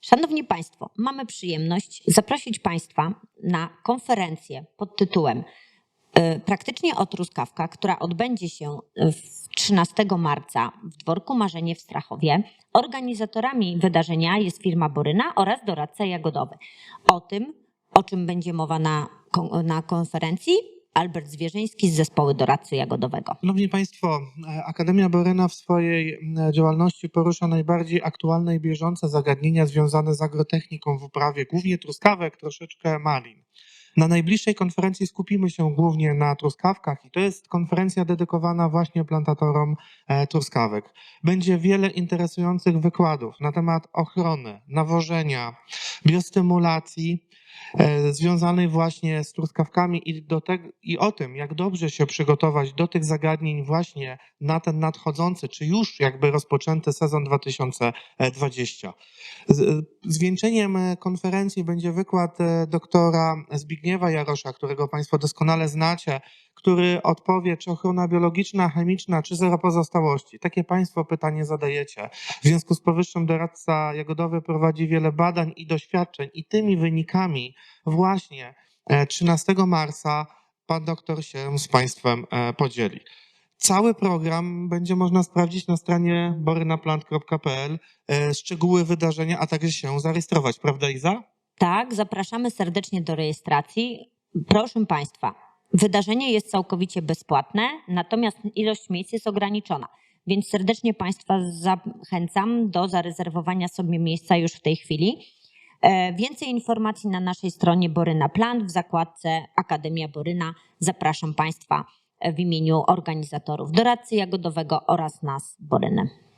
Szanowni Państwo, mamy przyjemność zaprosić Państwa na konferencję pod tytułem y, Praktycznie o truskawkach, która odbędzie się w 13 marca w Dworku Marzenie w Strachowie. Organizatorami wydarzenia jest firma Boryna oraz doradca jagodowy. O tym, o czym będzie mowa na, na konferencji, Albert Zwierzyński z zespołu doradcy jagodowego. Szanowni Państwo, e, Akademia Boryna w swojej działalności porusza najbardziej aktualne i bieżące zagadnienia związane z agrotechniką w uprawie, głównie truskawek, troszeczkę malin. Na najbliższej konferencji skupimy się głównie na truskawkach i to jest konferencja dedykowana właśnie plantatorom e, truskawek. Będzie wiele interesujących wykładów na temat ochrony, nawożenia, biostymulacji związanej właśnie z truskawkami i, do te, i o tym, jak dobrze się przygotować do tych zagadnień właśnie na ten nadchodzący, czy już jakby rozpoczęty sezon 2020. Z- Zwieńczeniem e, konferencji będzie wykład e, doktora Zbigniewa Jarosza, którego Państwo doskonale znacie, który odpowie, czy ochrona biologiczna, chemiczna, czy zero pozostałości. Takie Państwo pytanie zadajecie. W związku z powyższym doradca jagodowy prowadzi wiele badań i doświadczeń i tymi wynikami właśnie e, 13 marca pan doktor się z Państwem e, podzieli. Cały program będzie można sprawdzić na stronie borynaplant.pl. E, Szczegóły wydarzenia, a także się zarejestrować, prawda Iza? Tak, zapraszamy serdecznie do rejestracji. Proszę Państwa, wydarzenie jest całkowicie bezpłatne, natomiast ilość miejsc jest ograniczona, więc serdecznie Państwa zachęcam do zarezerwowania sobie miejsca już w tej chwili. E, Więcej informacji na naszej stronie Boryna w zakładce Akademia Boryna. Zapraszam Państwa w imieniu organizatorów doradcy jagodowego oraz nas Boryny.